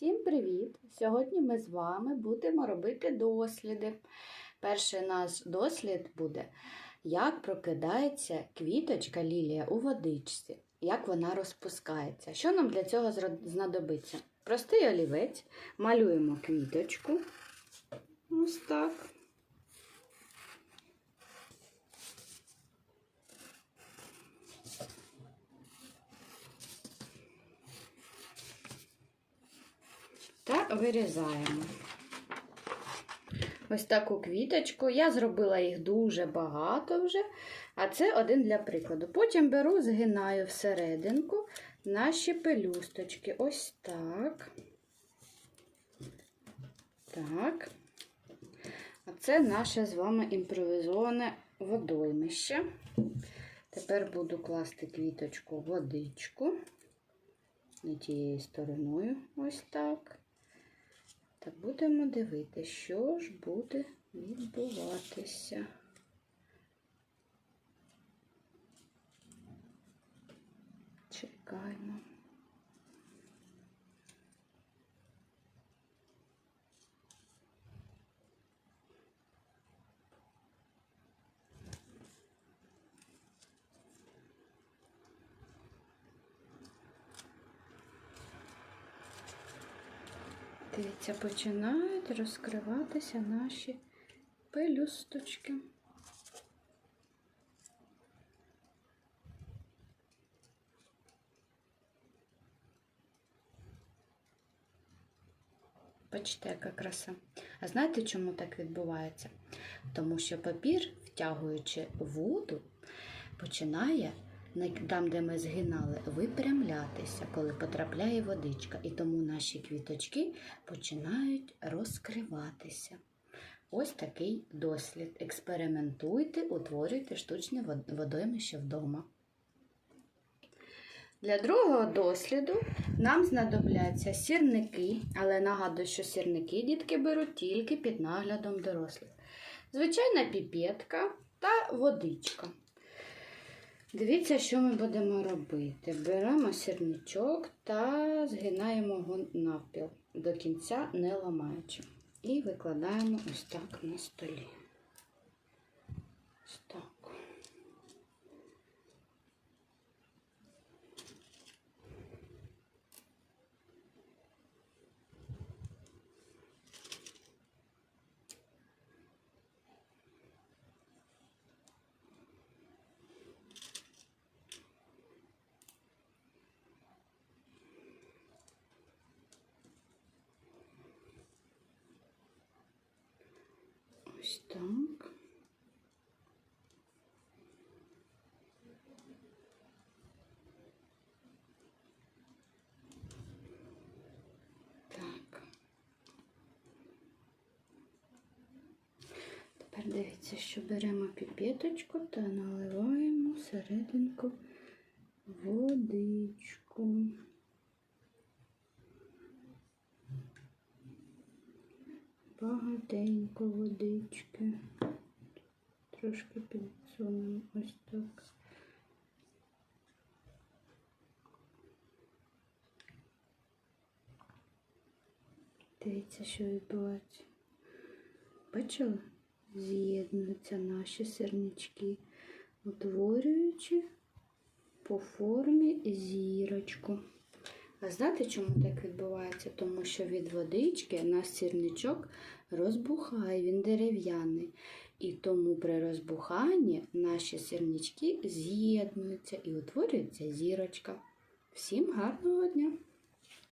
Всім привіт! Сьогодні ми з вами будемо робити досліди. Перший наш дослід буде, як прокидається квіточка лілія у водичці, як вона розпускається. Що нам для цього знадобиться? Простий олівець, малюємо квіточку. Ось так. Та вирізаємо. Ось таку квіточку. Я зробила їх дуже багато вже, а це один для прикладу. Потім беру, згинаю всерединку наші пелюсточки. Ось так. Так. А це наше з вами імпровізоване водоймище. Тепер буду класти квіточку в водичку. Не тією стороною. Ось так. Так будемо дивитися, що ж буде відбуватися. Дивіться, починають розкриватися наші пелюсточки. Бачите, яка краса. А знаєте, чому так відбувається? Тому що папір, втягуючи воду, починає на- там, де ми згинали, випрямлятися, коли потрапляє водичка. І тому наші квіточки починають розкриватися. Ось такий дослід. Експериментуйте, утворюйте штучне вод- водоймище вдома. Для другого досліду нам знадобляться сірники, але нагадую, що сірники дітки беруть тільки під наглядом дорослих. Звичайна піпетка та водичка. Дивіться, що ми будемо робити. Беремо сірничок та згинаємо його навпіл до кінця не ламаючи. І викладаємо ось так на столі. Ось так. Ось так. Так. Тепер дивіться, що беремо піпеточку та наливаємо всерединку водичку. Багатенько водички. Трошки підсунемо ось так. Дивіться, що відбувається. Бачили? З'єднуються наші сирнички, утворюючи по формі зірочку. А знаєте, чому так відбувається? Тому що від водички наш сірничок розбухає, він дерев'яний. І тому при розбуханні наші сірнички з'єднуються і утворюється зірочка. Всім гарного дня!